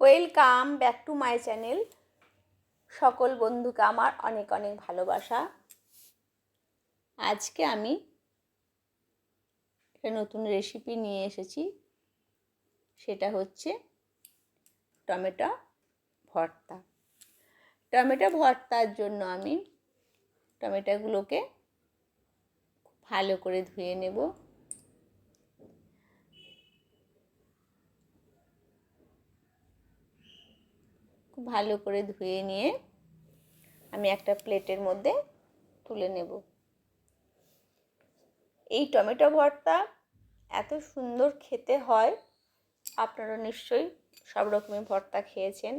Welcome back to my channel সকল বন্ধুকে আমার অনেক অনেক ভালোবাসা। আজকে আমি একটা নতুন রেসিপি নিয়ে এসেছি। সেটা হচ্ছে টমেটো ভর্তা। টমেটো ভর্তার জন্য আমি টমেটোগুলোকে ভালো করে ধুয়ে নেব। খুব ভালো করে ধুয়ে নিয়ে আমি একটা প্লেটের মধ্যে তুলে নেব। এই টমেটো ভর্তা এত সুন্দর খেতে হয়, আপনারা নিশ্চয়ই সব রকমের ভর্তা খেয়েছেন।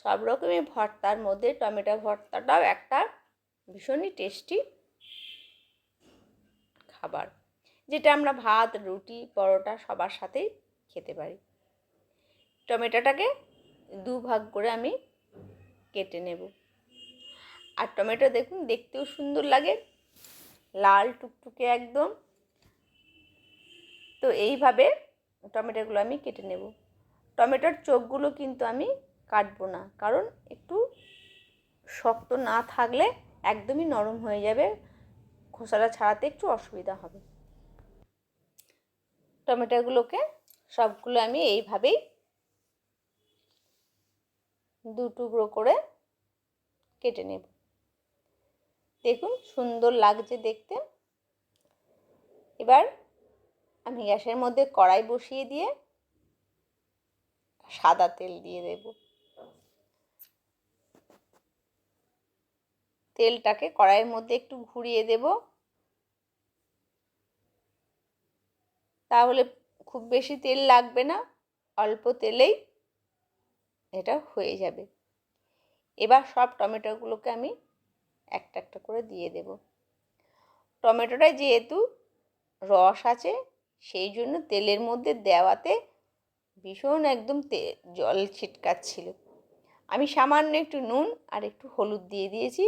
সব রকমের ভর্তার মধ্যে টমেটো ভর্তাটাও একটা ভীষণই টেস্টি খাবার, যেটা আমরা ভাত, রুটি, পরোটা সবার সাথেই খেতে পারি। টমেটোটাকে দু ভাগ করে আমি কেটে নেব। আর টমেটো দেখুন, দেখতেও সুন্দর লাগে, লাল টুকটুকে একদম। তো এইভাবে টমেটোগুলো আমি কেটে নেব। টমেটোর চোখগুলো কিন্তু আমি কাটবো না, কারণ একটু শক্ত না থাকলে একদমই নরম হয়ে যাবে, খোসাটা ছাড়াতে একটু অসুবিধা হবে। টমেটোগুলোকে সবগুলো আমি এইভাবেই দু টুকরো করে কেটে নেব। দেখুন, সুন্দর লাগছে দেখতে। এবার আমি গ্যাসের মধ্যে কড়াই বসিয়ে দিয়ে সাদা তেল দিয়ে দেব। তেলটাকে কড়াইয়ের মধ্যে একটু ঘুরিয়ে দেব। তাহলে খুব বেশি তেল লাগবে না, অল্প তেলেই এটা হয়ে যাবে। এবার সব টমেটোগুলোকে আমি একটা একটা করে দিয়ে দেব। টমেটোটায় যেহেতু রস আছে, সেই জন্য তেলের মধ্যে দেওয়াতে ভীষণ একদম তে, জল ছিটকাচ্ছিল। আমি সামান্য একটু নুন আর একটু হলুদ দিয়ে দিয়েছি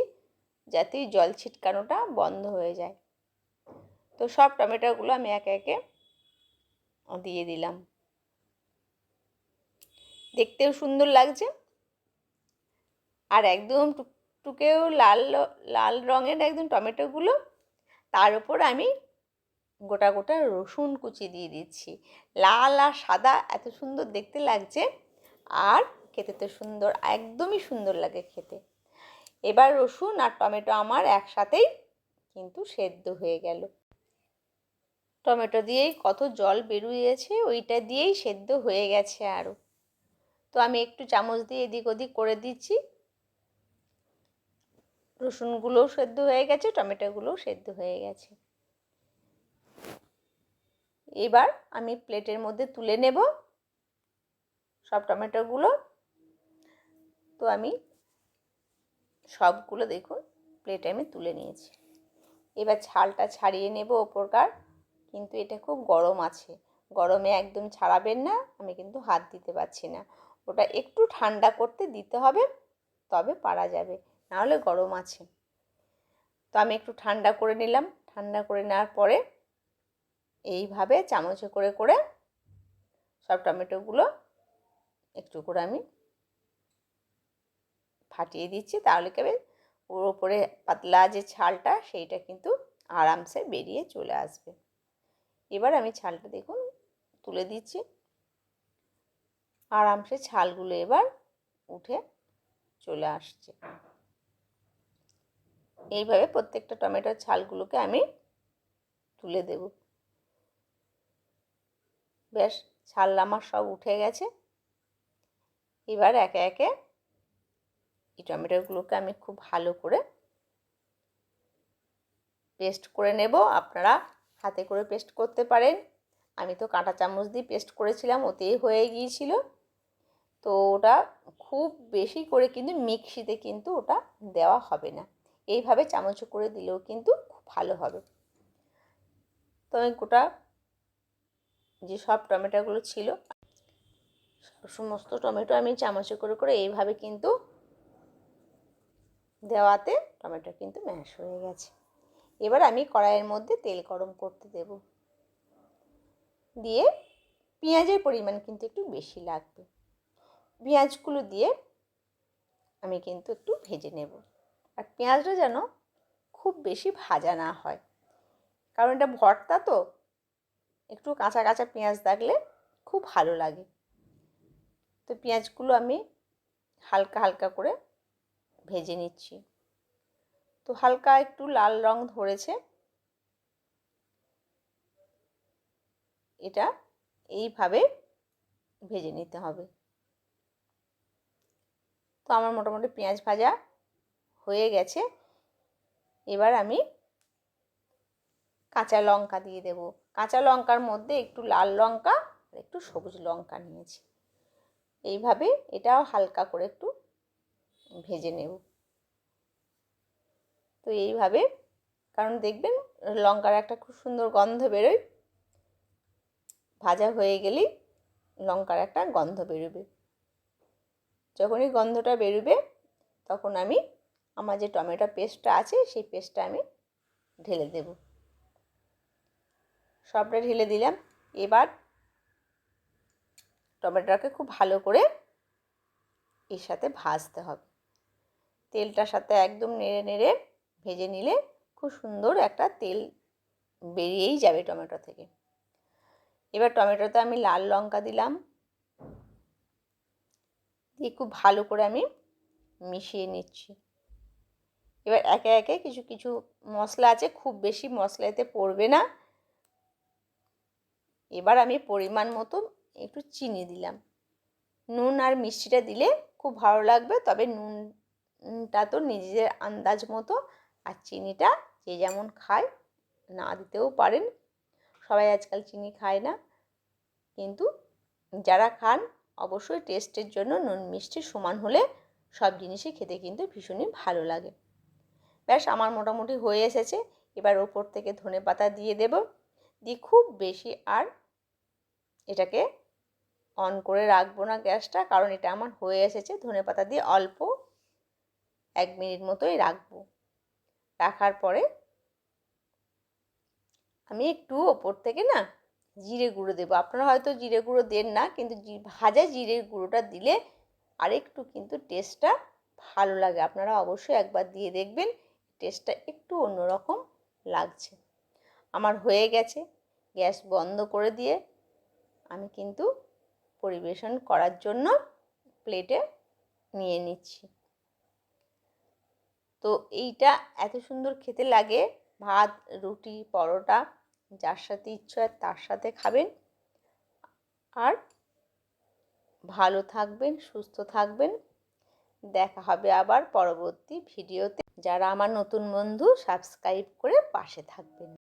যাতে জল ছিটকানোটা বন্ধ হয়ে যায়। তো সব টমেটোগুলো আমি একে একে দিয়ে দিলাম। দেখতেও সুন্দর লাগছে। আর একদম টুকটুকেও লাল লাল রঙের একদম টমেটোগুলো, তার উপর আমি গোটা গোটা রসুন কুচি দিয়ে দিচ্ছি। লাল আর সাদা এত সুন্দর দেখতে লাগছে আর খেতে তো সুন্দর, একদমই সুন্দর লাগে খেতে। এবার রসুন আর টমেটো আমার একসাথেই কিন্তু সেদ্ধ হয়ে গেল। টমেটো দিয়েই কত জল বেরুয়েছে, ওইটা দিয়েই সেদ্ধ হয়ে গেছে আরও তো আমি একটু চামচ দিয়ে এদিক ওদিক করে দিচ্ছি। রসুনগুলোও সেদ্ধ হয়ে গেছে, টমেটোগুলোও সেদ্ধ হয়ে গেছে। এবার আমি প্লেটের মধ্যে তুলে নেব সব টমেটোগুলো। তো আমি সবগুলো দেখুন, প্লেটে আমি তুলে নিয়েছি। এবার ছালটা ছাড়িয়ে নেব ওপরকার, কিন্তু এটা খুব গরম আছে। গরমে একদম ছাড়াবেন না, আমি কিন্তু হাত দিতে পারছি না। ওটা একটু ঠান্ডা করতে দিতে হবে, তবে পারা যাবে, নাহলে গরম আছে। তো আমি একটু ঠান্ডা করে নিলাম, ঠান্ডা করে নেওয়ার পরে এইভাবে চামচে করে করে সব টমেটোগুলো একটু করে আমি ফাটিয়ে দিচ্ছি, তাহলে কেবে ওর ওপরে পাতলা যে ছালটা, সেইটা কিন্তু আরামসে বেরিয়ে চলে আসবে। এবার আমি ছালটা দেখুন, তুলে দিচ্ছি। আরামসে ছালগুলো এবার উঠে চলে আসছে। এইভাবে প্রত্যেকটা টমেটোর ছালগুলোকে আমি তুলে দেব। বেশ, ছাল আমার সব উঠে গেছে। এবার একে একে এই টমেটোগুলোকে আমি খুব ভালো করে পেস্ট করে নেব। আপনারা হাতে করে পেস্ট করতে পারেন। আমি তো কাঁটা চামচ দিয়ে পেস্ট করেছিলাম, ওতেই হয়ে গিয়েছিল। তো ওটা খুব বেশি করে কিন্তু মিক্সিতে কিন্তু ওটা দেওয়া হবে না। এইভাবে চামচ করে দিলেও কিন্তু খুব ভালো হবে। তো আমি গোটা যে সব টমেটোগুলো ছিল, সমস্ত টমেটো আমি চামচে করে করে এইভাবে কিন্তু দেওয়াতে টমেটো কিন্তু ম্যাশ হয়ে গেছে। এবার আমি কড়াইয়ের মধ্যে তেল গরম করতে দেব। দিয়ে পেঁয়াজের পরিমাণ কিন্তু একটু বেশি লাগবে। পেঁয়াজগুলো দিয়ে আমি কিন্তু একটু ভেজে নেব। আর পেঁয়াজটা যেন খুব বেশি ভাজা না হয়। কারণ এটা ভর্তা তো, একটু কাঁচা কাঁচা পেঁয়াজ থাকলে খুব ভালো লাগে। তো পেঁয়াজগুলো আমি হালকা হালকা করে ভেজে নিচ্ছি। তো হালকা একটু লাল রং ধরেছে। এটা এইভাবে ভেজে নিতে হবে। তো আমার মোটামুটি পেঁয়াজ ভাজা হয়ে গেছে। এবার আমি কাঁচা লঙ্কা দিয়ে দেব। কাঁচা লঙ্কার মধ্যে একটু লাল লঙ্কা আর একটু সবুজ লঙ্কা নিয়েছি। এইভাবে এটাও হালকা করে একটু ভেজে নেব। তো এইভাবে, কারণ দেখবেন লঙ্কার একটা খুব সুন্দর গন্ধ বেরোয়। ভাজা হয়ে গেলেই লঙ্কার একটা গন্ধ বেরোবে। যখনই গন্ধটা বেরোবে, তখন আমি আমার যে টমেটো পেস্টটা আছে, সেই পেস্টটা আমি ঢেলে দেব। সবটা ঢেলে দিলাম। এবার টমেটোটাকে খুব ভালো করে এর সাথে ভাজতে হবে। তেলটার সাথে একদম নেড়ে নেড়ে ভেজে নিলে খুব সুন্দর একটা তেল বেরিয়েই যাবে টমেটো থেকে। এবার টমেটোতে আমি লাল লঙ্কা দিলাম। দিয়ে খুব ভালো করে আমি মিশিয়ে নিচ্ছি। এবার একে একে কিছু কিছু মশলা আছে, খুব বেশি মশলা এতে পড়বে না। এবার আমি পরিমাণ মতো একটু চিনি দিলাম। নুন আর মিষ্টিটা দিলে খুব ভালো লাগবে, তবে নুনটা তো নিজেদের আন্দাজ মতো আর চিনিটা যে যেমন খায় না দিতেও পারেন। সবাই আজকাল চিনি খায় না। কিন্তু যারা খান অবশ্যই টেস্টের জন্য নুন মিষ্টি সমান হলে সব জিনিসই খেতে কিন্তু ভীষণই ভালো লাগে। ব্যাস, আমার মোটামুটি হয়ে এসেছে। এবার ওপর থেকে ধনে পাতা দিয়ে দেব। দিয়ে খুব বেশি আর এটাকে অন করে রাখব না গ্যাসটা, কারণ এটা আমার হয়ে এসেছে। ধনে পাতা দিয়ে অল্প এক মিনিট মতোই রাখব। রাখার পরে আমি একটু ওপর থেকে না জিরে গুঁড়ো দেবো। আপনারা হয়তো জিরে গুঁড়ো দেন না, কিন্তু ভাজা জিরে গুঁড়োটা দিলে আরেকটু কিন্তু টেস্টটা ভালো লাগে। আপনারা অবশ্যই একবার দিয়ে দেখবেন টেস্টটা একটু অন্যরকম লাগছে। আমার হয়ে গেছে, গ্যাস বন্ধ করে দিয়ে আমি কিন্তু পরিবেশন করার জন্য প্লেটে নিয়ে নিচ্ছি। তো এইটা এত সুন্দর খেতে লাগে, ভাত, রুটি, পরোটা যার সাথে ইচ্ছে হয় তার সাথে খাবেন। আর ভালো থাকবেন, সুস্থ থাকবেন। দেখা হবে আবার পরবর্তী ভিডিওতে। যারা আমার নতুন বন্ধু সাবস্ক্রাইব করে পাশে থাকবেন।